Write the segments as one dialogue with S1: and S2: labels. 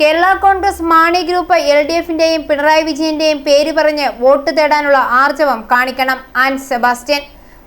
S1: Kerala Congress Mani group L D എഫിന്റെയും Pinarayi വിജയന്റെയും പേര് പറഞ്ഞ് വോട്ട് തേടാനുള്ള ആർജവം കാണിക്കണം. ആൻ സെബാസ്റ്റ്യൻ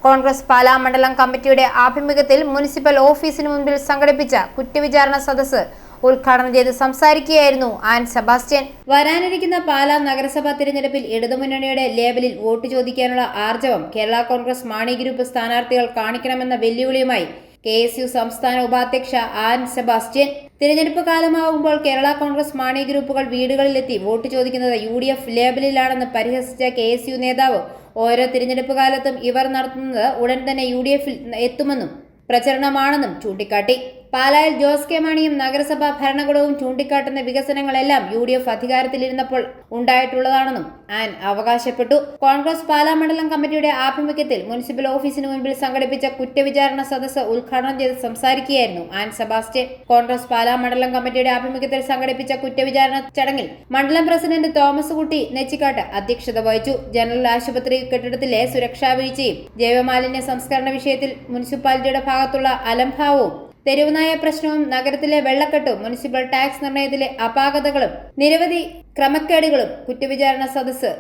S1: കോൺഗ്രസ് പാലാ മണ്ഡലം കമ്മിറ്റിയുടെ ആഭിമുഖ്യത്തിൽ മുനിസിപ്പൽ ഓഫീസിന് മുൻപിൽ സംഘടിപ്പിച്ച കുറ്റവിചാരണ സദസ്സ് ഉദ്ഘാടനം ചെയ്ത് സംസാരിക്കുകയായിരുന്നു ആൻ സെബാസ്റ്റ്യൻ. വരാനിരിക്കുന്ന പാലാ നഗരസഭാ തിരഞ്ഞെടുപ്പിൽ ഇടതുമുന്നണിയുടെ ലേബലിൽ വോട്ട് ചോദിക്കാനുള്ള ആർജവം കേരള കോൺഗ്രസ് മാണി ഗ്രൂപ്പ് സ്ഥാനാർത്ഥികൾ കാണിക്കണമെന്ന വെല്ലുവിളിയുമായി കെ സംസ്ഥാന ഉപാധ്യക്ഷ ആൻ സെബാസ്റ്റ്യൻ. തിരഞ്ഞെടുപ്പ് കാലമാകുമ്പോൾ കേരള കോൺഗ്രസ് മാണി ഗ്രൂപ്പുകൾ വീടുകളിലെത്തി വോട്ട് ചോദിക്കുന്നത് യു ഡി എഫ് ലേബലിലാണെന്ന് പരിഹസിച്ച കെ എസ് യു നേതാവ്. ഓരോ തിരഞ്ഞെടുപ്പ് കാലത്തും ഇവർ നടത്തുന്നത് ഉടൻ തന്നെ യു ഡി എഫിൽ എത്തുമെന്നും പ്രചരണമാണെന്നും ചൂണ്ടിക്കാട്ടി. പാലായിൽ ജോസ് കെ മാണിയും നഗരസഭാ ഭരണകൂടവും ചൂണ്ടിക്കാട്ടുന്ന വികസനങ്ങളെല്ലാം യു ഡി എഫ് അധികാരത്തിലിരുന്നപ്പോൾ ഉണ്ടായിട്ടുള്ളതാണെന്നും ആൻ അവകാശപ്പെട്ടു. കോൺഗ്രസ് പാലാ മണ്ഡലം കമ്മിറ്റിയുടെ ആഭിമുഖ്യത്തിൽ മുനിസിപ്പൽ ഓഫീസിന് മുൻപിൽ സംഘടിപ്പിച്ച കുറ്റവിചാരണ സദസ്സ് ഉദ്ഘാടനം ചെയ്ത് സംസാരിക്കുകയായിരുന്നു ആൻ സെബാസ്റ്റ്യൻ. കോൺഗ്രസ് പാലാ മണ്ഡലം കമ്മിറ്റിയുടെ ആഭിമുഖ്യത്തിൽ സംഘടിപ്പിച്ച കുറ്റവിചാരണ ചടങ്ങിൽ മണ്ഡലം പ്രസിഡന്റ് തോമസ് കുട്ടി നെച്ചിക്കാട്ട് അധ്യക്ഷത വഹിച്ചു. ജനറൽ ആശുപത്രി കെട്ടിടത്തിലെ സുരക്ഷാ വീഴ്ചയും ജൈവമാലിന്യ സംസ്കരണ വിഷയത്തിൽ മുനിസിപ്പാലിറ്റിയുടെ ഭാഗത്തുള്ള അലംഭാവവും തെരുവുനായ പ്രശ്നവും നഗരത്തിലെ വെള്ളക്കെട്ടും മുനിസിപ്പൽ ടാക്സ് നിർണയത്തിലെ അപാകതകളും നിരവധി ക്രമക്കേടുകളും കുറ്റവിചാരണ സദസ്സ്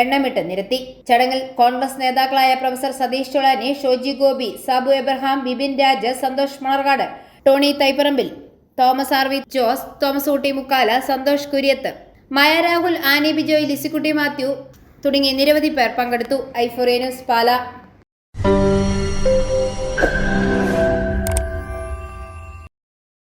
S1: എണ്ണമിട്ട് നിരത്തി. ചടങ്ങിൽ കോൺഗ്രസ് നേതാക്കളായ professor Satheesh Cholani Shoji Gopi Sabu Abraham Bibin Raj Santhosh Manarcad Tony Thaiparambil Thomas R V Jose Thomas Ootty Mukkala Santhosh Kuriyath Maya Rahul Annie Bijoy Lissykutty Mathew തുടങ്ങി നിരവധി പേർ പങ്കെടുത്തു. ഐഫോറിയ ന്യൂസ് പാല.